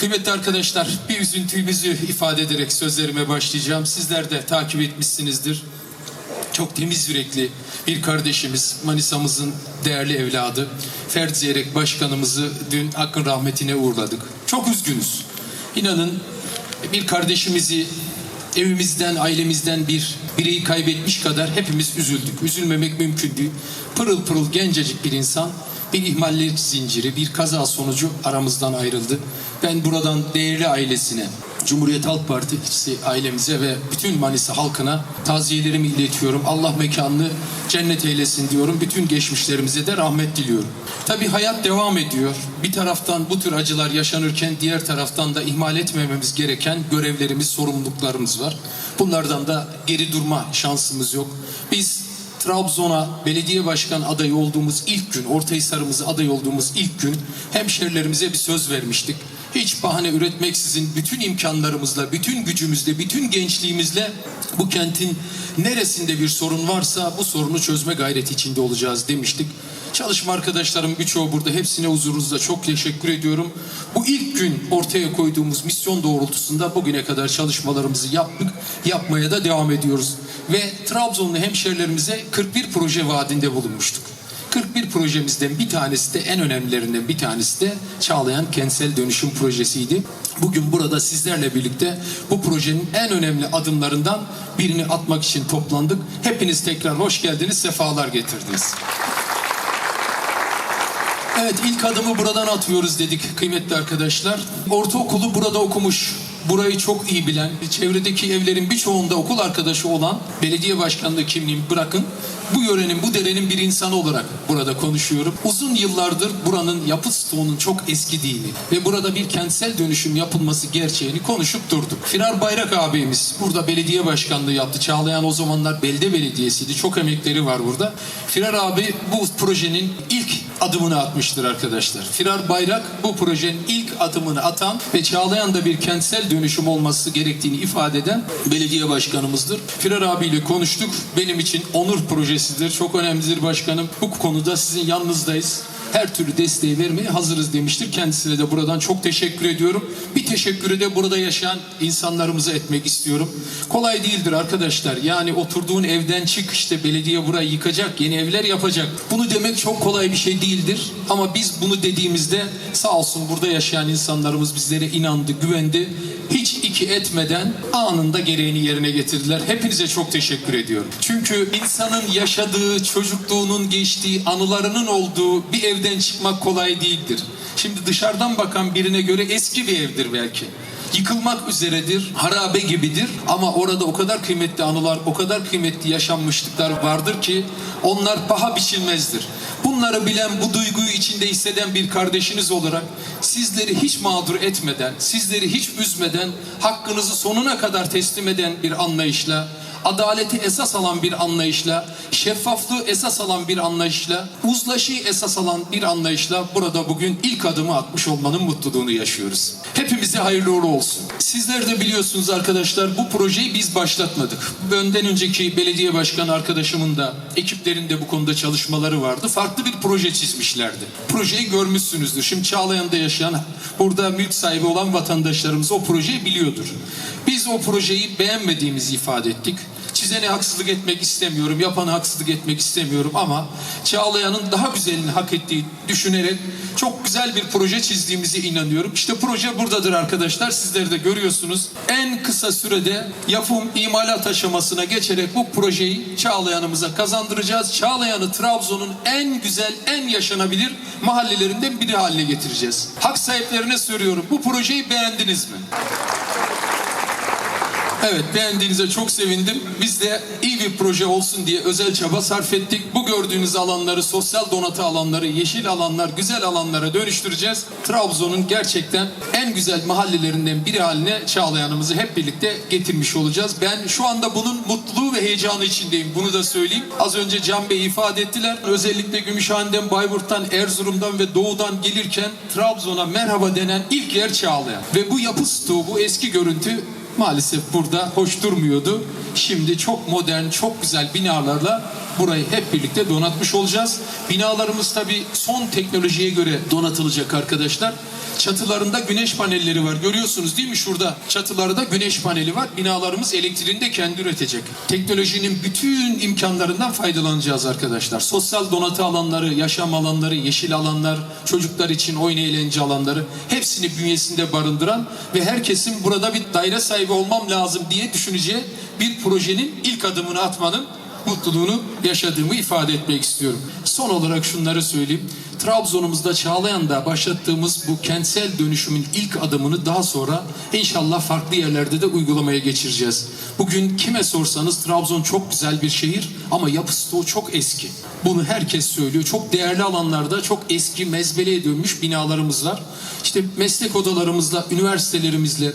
Kıymetli arkadaşlar, bir üzüntümüzü ifade ederek sözlerime başlayacağım. Sizler de takip etmişsinizdir. Çok temiz yürekli bir kardeşimiz, Manisa'mızın değerli evladı, Ferdi Zeyrek Başkanımızı dün hakkın rahmetine uğurladık. Çok üzgünüz. İnanın bir kardeşimizi evimizden, ailemizden bir bireyi kaybetmiş kadar hepimiz üzüldük. Üzülmemek mümkün değil. Pırıl pırıl gencecik bir insan bir ihmaller zinciri, bir kaza sonucu aramızdan ayrıldı. Ben buradan değerli ailesine, Cumhuriyet Halk Partisi ailemize ve bütün Manisa halkına taziyelerimi iletiyorum. Allah mekanını cennet eylesin diyorum. Bütün geçmişlerimize de rahmet diliyorum. Tabii hayat devam ediyor. Bir taraftan bu tür acılar yaşanırken diğer taraftan da ihmal etmememiz gereken görevlerimiz, sorumluluklarımız var. Bunlardan da geri durma şansımız yok. Biz Trabzon'a belediye başkan adayı olduğumuz ilk gün, Ortahisar'ımıza aday olduğumuz ilk gün hemşerilerimize bir söz vermiştik. Hiç bahane üretmeksizin bütün imkanlarımızla, bütün gücümüzle, bütün gençliğimizle bu kentin neresinde bir sorun varsa bu sorunu çözme gayreti içinde olacağız demiştik. Çalışma arkadaşlarım birçoğu burada hepsine huzurunuzda çok teşekkür ediyorum. Bu ilk gün ortaya koyduğumuz misyon doğrultusunda bugüne kadar çalışmalarımızı yaptık. Yapmaya da devam ediyoruz. Ve Trabzonlu hemşerilerimize 41 proje vaadinde bulunmuştuk. 41 projemizden bir tanesi de en önemlilerinden bir tanesi de Çağlayan Kentsel Dönüşüm Projesi'ydi. Bugün burada sizlerle birlikte bu projenin en önemli adımlarından birini atmak için toplandık. Hepiniz tekrar hoş geldiniz, sefalar getirdiniz. Evet ilk adımı buradan atıyoruz dedik kıymetli arkadaşlar. Ortaokulu burada okumuş, burayı çok iyi bilen, çevredeki evlerin birçoğunda okul arkadaşı olan belediye başkanlığı kimliğimi bırakın. Bu yörenin, bu derenin bir insanı olarak burada konuşuyorum. Uzun yıllardır buranın yapı stoğunun çok eskidiğini ve burada bir kentsel dönüşüm yapılması gerçeğini konuşup durduk. Firar Bayrak abimiz burada belediye başkanlığı yaptı. Çağlayan o zamanlar belde belediyesiydi. Çok emekleri var burada. Firar abi bu projenin ilk adımını atmıştır arkadaşlar. Firar Bayrak bu projenin ilk adımını atan ve Çağlayan'da bir kentsel dönüşüm olması gerektiğini ifade eden belediye başkanımızdır. Firar abiyle konuştuk. Benim için onur projesidir. Çok önemlidir başkanım. Bu konuda sizin yanınızdayız. Her türlü desteği vermeye hazırız demiştir. Kendisine de buradan çok teşekkür ediyorum. Bir teşekkürü de burada yaşayan insanlarımıza etmek istiyorum. Kolay değildir arkadaşlar. Yani oturduğun evden çık işte belediye burayı yıkacak, yeni evler yapacak. Bunu demek çok kolay bir şey değildir. Ama biz bunu dediğimizde sağ olsun burada yaşayan insanlarımız bizlere inandı, güvendi. Hiç iki etmeden anında gereğini yerine getirdiler. Hepinize çok teşekkür ediyorum. Çünkü insanın yaşadığı, çocukluğunun geçtiği, anılarının olduğu bir evden çıkmak kolay değildir. Şimdi dışarıdan bakan birine göre eski bir evdir belki yıkılmak üzeredir, harabe gibidir ama orada o kadar kıymetli anılar, o kadar kıymetli yaşanmışlıklar vardır ki onlar paha biçilmezdir. Bunları bilen, bu duyguyu içinde hisseden bir kardeşiniz olarak sizleri hiç mağdur etmeden, sizleri hiç üzmeden, hakkınızı sonuna kadar teslim eden bir anlayışla, adaleti esas alan bir anlayışla, şeffaflığı esas alan bir anlayışla, uzlaşıyı esas alan bir anlayışla burada bugün ilk adımı atmış olmanın mutluluğunu yaşıyoruz. Hepimize hayırlı uğurlu olsun. Sizler de biliyorsunuz arkadaşlar bu projeyi biz başlatmadık. Önden önceki belediye başkanı arkadaşımın da ekiplerinde bu konuda çalışmaları vardı. Farklı bir proje çizmişlerdi. Projeyi görmüşsünüzdür. Şimdi Çağlayan'da yaşayan, burada mülk sahibi olan vatandaşlarımız o projeyi biliyordur. Biz o projeyi beğenmediğimizi ifade ettik. Çizene haksızlık etmek istemiyorum, yapana haksızlık etmek istemiyorum ama Çağlayan'ın daha güzelini hak ettiği düşünerek çok güzel bir proje çizdiğimize inanıyorum. İşte proje buradadır arkadaşlar. Sizleri de görüyorsunuz. En kısa sürede yapım, imalat aşamasına geçerek bu projeyi Çağlayan'ımıza kazandıracağız. Çağlayan'ı Trabzon'un en güzel, en yaşanabilir mahallelerinden biri haline getireceğiz. Hak sahiplerine soruyorum. Bu projeyi beğendiniz mi? Evet beğendiğinize çok sevindim. Biz de iyi bir proje olsun diye özel çaba sarf ettik. Bu gördüğünüz alanları, sosyal donatı alanları, yeşil alanlar, güzel alanlara dönüştüreceğiz. Trabzon'un gerçekten en güzel mahallelerinden biri haline Çağlayan'ımızı hep birlikte getirmiş olacağız. Ben şu anda bunun mutluluğu ve heyecanı içindeyim. Bunu da söyleyeyim. Az önce Can Bey ifade ettiler. Özellikle Gümüşhane'den, Bayburt'tan, Erzurum'dan ve Doğu'dan gelirken Trabzon'a merhaba denen ilk yer Çağlayan. Ve bu yapı stoğu, bu eski görüntü maalesef burada hoş durmuyordu. Şimdi çok modern, çok güzel binalarla burayı hep birlikte donatmış olacağız. Binalarımız tabii son teknolojiye göre donatılacak arkadaşlar. Çatılarında güneş panelleri var. Görüyorsunuz değil mi şurada? Çatılarda güneş paneli var. Binalarımız elektriğini de kendi üretecek. Teknolojinin bütün imkanlarından faydalanacağız arkadaşlar. Sosyal donatı alanları, yaşam alanları, yeşil alanlar, çocuklar için oyun eğlence alanları hepsini bünyesinde barındıran ve herkesin burada bir daire sahibi olmam lazım diye düşüneceği bir projenin ilk adımını atmanın mutluluğunu yaşadığımı ifade etmek istiyorum. Son olarak şunları söyleyeyim. Trabzon'umuzda Çağlayan'da başlattığımız bu kentsel dönüşümün ilk adımını daha sonra inşallah farklı yerlerde de uygulamaya geçireceğiz. Bugün kime sorsanız Trabzon çok güzel bir şehir ama yapı stoğu çok eski. Bunu herkes söylüyor. Çok değerli alanlarda çok eski mezbeleye dönmüş binalarımız var. İşte meslek odalarımızla, üniversitelerimizle,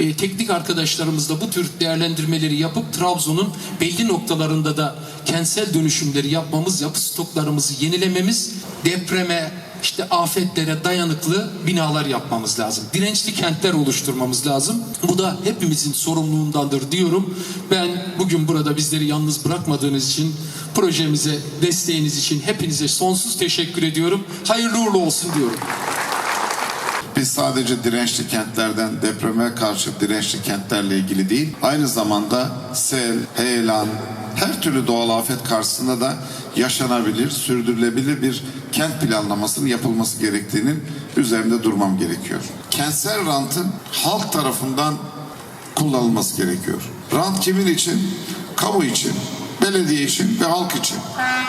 e, teknik arkadaşlarımızla bu tür değerlendirmeleri yapıp Trabzon'un belli noktalarında da kentsel dönüşümleri yapmamız, yapı stoklarımızı yenilememiz, depreme, işte afetlere dayanıklı binalar yapmamız lazım. Dirençli kentler oluşturmamız lazım. Bu da hepimizin sorumluluğundandır diyorum. Ben bugün burada bizleri yalnız bırakmadığınız için, projemize desteğiniz için hepinize sonsuz teşekkür ediyorum. Hayırlı uğurlu olsun diyorum. Biz sadece dirençli kentlerden depreme karşı dirençli kentlerle ilgili değil, aynı zamanda sel, heyelan, her türlü doğal afet karşısında da yaşanabilir, sürdürülebilir bir kent planlamasının yapılması gerektiğinin üzerinde durmam gerekiyor. Kentsel rantın halk tarafından kullanılması gerekiyor. Rant kimin için? Kamu için, belediye için ve halk için.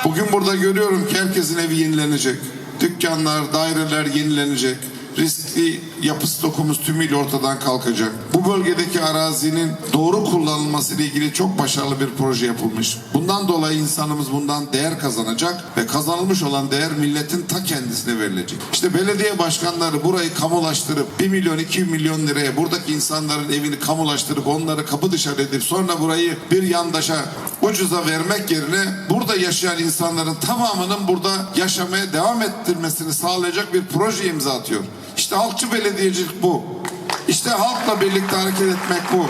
Bugün burada görüyorum ki herkesin evi yenilenecek. Dükkanlar, daireler yenilenecek. Riskli yapı stokumuz tümüyle ortadan kalkacak. Bu bölgedeki arazinin doğru kullanılması ile ilgili çok başarılı bir proje yapılmış. Bundan dolayı insanımız bundan değer kazanacak ve kazanılmış olan değer milletin ta kendisine verilecek. İşte belediye başkanları burayı kamulaştırıp 1 milyon 2 milyon liraya buradaki insanların evini kamulaştırıp onları kapı dışarı edip sonra burayı bir yandaşa ucuza vermek yerine burada yaşayan insanların tamamının burada yaşamaya devam ettirmesini sağlayacak bir proje imza atıyor. İşte halkçı belediyecilik bu. İşte halkla birlikte hareket etmek bu.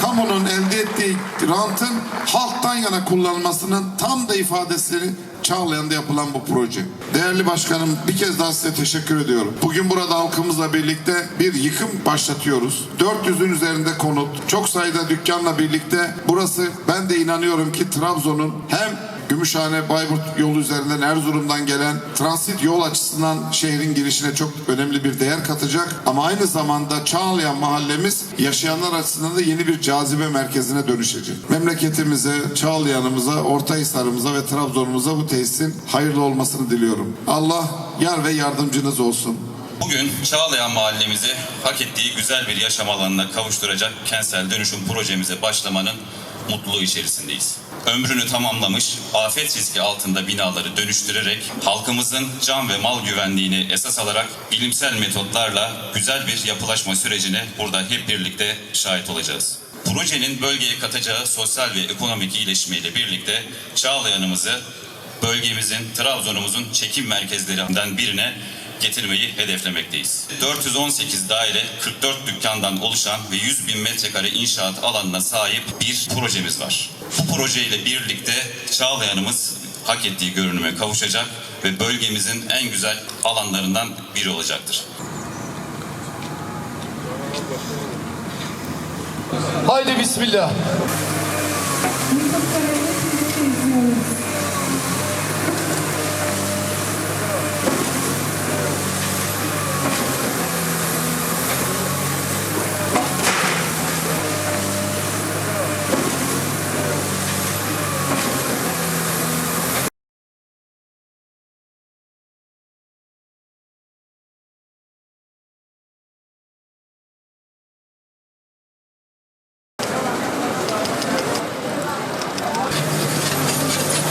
Kamunun elde ettiği rantın halktan yana kullanılmasının tam da ifadesini Çağlayan'da yapılan bu proje. Değerli başkanım bir kez daha size teşekkür ediyorum. Bugün burada halkımızla birlikte bir yıkım başlatıyoruz. 400'ün üzerinde konut, çok sayıda dükkanla birlikte burası ben de inanıyorum ki Trabzon'un hem Gümüşhane Bayburt yolu üzerinden Erzurum'dan gelen transit yol açısından şehrin girişine çok önemli bir değer katacak. Ama aynı zamanda Çağlayan mahallemiz yaşayanlar açısından da yeni bir cazibe merkezine dönüşecek. Memleketimize, Çağlayan'ımıza, Ortahisar'ımıza ve Trabzon'umuza bu tesisin hayırlı olmasını diliyorum. Allah yar ve yardımcınız olsun. Bugün Çağlayan mahallemizi hak ettiği güzel bir yaşam alanına kavuşturacak kentsel dönüşüm projemize başlamanın mutluluğu içerisindeyiz. Ömrünü tamamlamış, afet riski altında binaları dönüştürerek halkımızın can ve mal güvenliğini esas alarak bilimsel metotlarla güzel bir yapılaşma sürecine burada hep birlikte şahit olacağız. Projenin bölgeye katacağı sosyal ve ekonomik iyileşmeyle birlikte Çağlayan'ımızı bölgemizin, Trabzon'umuzun çekim merkezlerinden birine getirmeyi hedeflemekteyiz. 418 daire, 44 dükkandan oluşan ve 100 bin metrekare inşaat alanına sahip bir projemiz var. Bu projeyle birlikte Çağlayan'ımız hak ettiği görünüme kavuşacak ve bölgemizin en güzel alanlarından biri olacaktır. Haydi bismillah.